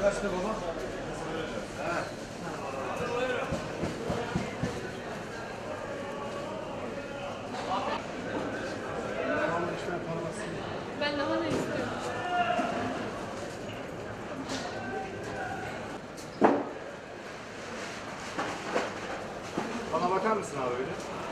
Kaçta baba? Ben lahana istiyorum. Bana bakar mısın abi öyle?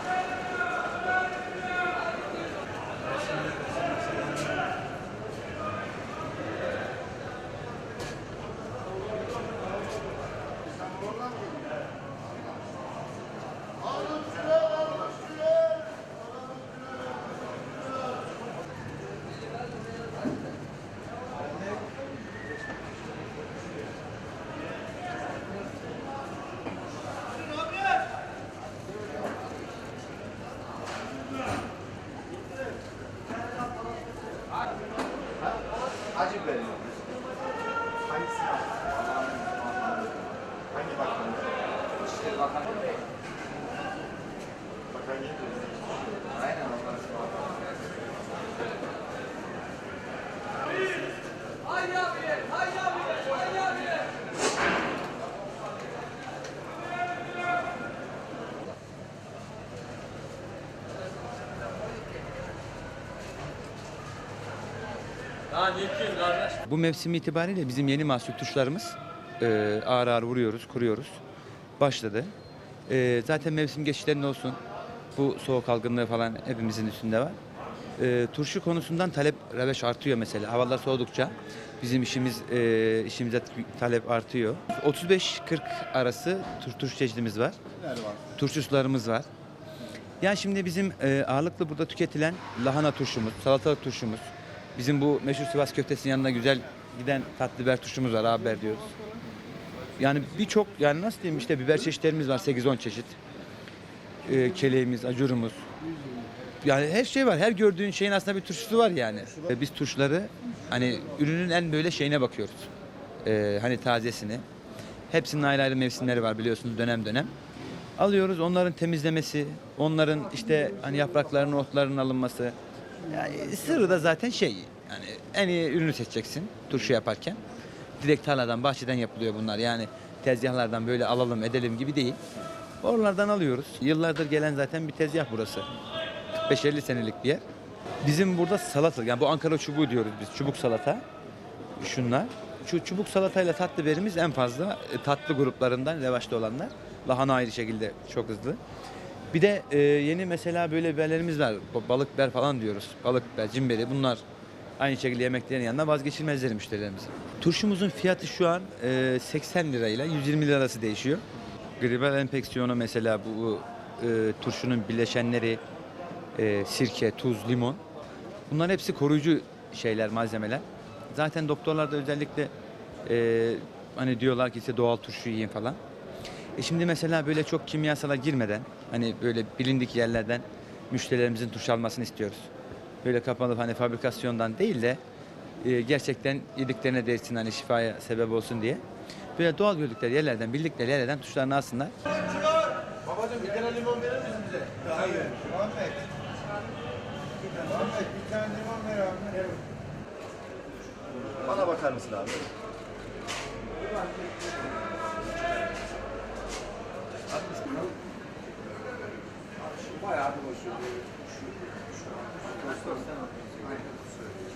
Thank you. Yedi. Aynen onlar. Bu mevsim itibariyle bizim yeni mahsul tuşlarımız e, ağır ağır vuruyoruz, kuruyoruz. Başladı. E, zaten mevsim geçişlerinde olsun bu soğuk algınlığı falan hepimizin üstünde var. E, turşu konusundan talep reveş artıyor mesela. Havalar soğudukça bizim işimiz e, işimize talep artıyor. 35-40 arası tur, turşu çeşidimiz var. Nerede var? Turşu sularımız var. Yani şimdi bizim e, ağırlıklı burada tüketilen lahana turşumuz, salatalık turşumuz, bizim bu meşhur Sivas köftesinin yanında güzel giden tatlı biber turşumuz var, abi diyoruz. Yani birçok yani nasıl diyeyim işte biber çeşitlerimiz var 8-10 çeşit. E, keleğimiz, acurumuz. Yani her şey var. Her gördüğün şeyin aslında bir turşusu var yani. E, biz turşuları hani ürünün en böyle şeyine bakıyoruz. E, hani tazesini. Hepsinin ayrı ayrı mevsimleri var biliyorsunuz dönem dönem. Alıyoruz onların temizlemesi, onların işte hani yapraklarının, otlarının alınması. Yani sırrı da zaten şey yani en iyi ürünü seçeceksin turşu yaparken. Direkt tarladan, bahçeden yapılıyor bunlar. Yani tezgahlardan böyle alalım edelim gibi değil. Oralardan alıyoruz. Yıllardır gelen zaten bir tezgah burası. 45-50 senelik bir yer. Bizim burada salata, yani bu Ankara çubuğu diyoruz biz, çubuk salata. Şunlar. Şu çubuk salatayla tatlı biberimiz en fazla e, tatlı gruplarından revaçta olanlar. Lahana ayrı şekilde çok hızlı. Bir de e, yeni mesela böyle biberlerimiz var. Balık biber falan diyoruz. Balık biber, cimberi bunlar aynı şekilde yemeklerin yanında vazgeçilmezleri müşterilerimizin. Turşumuzun fiyatı şu an e, 80 lirayla 120 lira arası değişiyor. Gribel enfeksiyonu mesela bu e, turşunun bileşenleri e, sirke, tuz, limon. Bunlar hepsi koruyucu şeyler, malzemeler. Zaten doktorlar da özellikle e, hani diyorlar ki işte doğal turşu yiyin falan. E şimdi mesela böyle çok kimyasala girmeden hani böyle bilindik yerlerden müşterilerimizin turşu almasını istiyoruz. Böyle kapalı hani fabrikasyondan değil de e, gerçekten yediklerine değsin hani şifaya sebep olsun diye. Böyle doğal gördükleri yerlerden, bildikleri yerlerden tuşlarını alsınlar. Babacım bir tane limon verir misin bize? Hayır. Muhammed. Muhammed bir tane limon ver abi. Bana bakar mısın abi? Dostlar sen anlatıyorsun.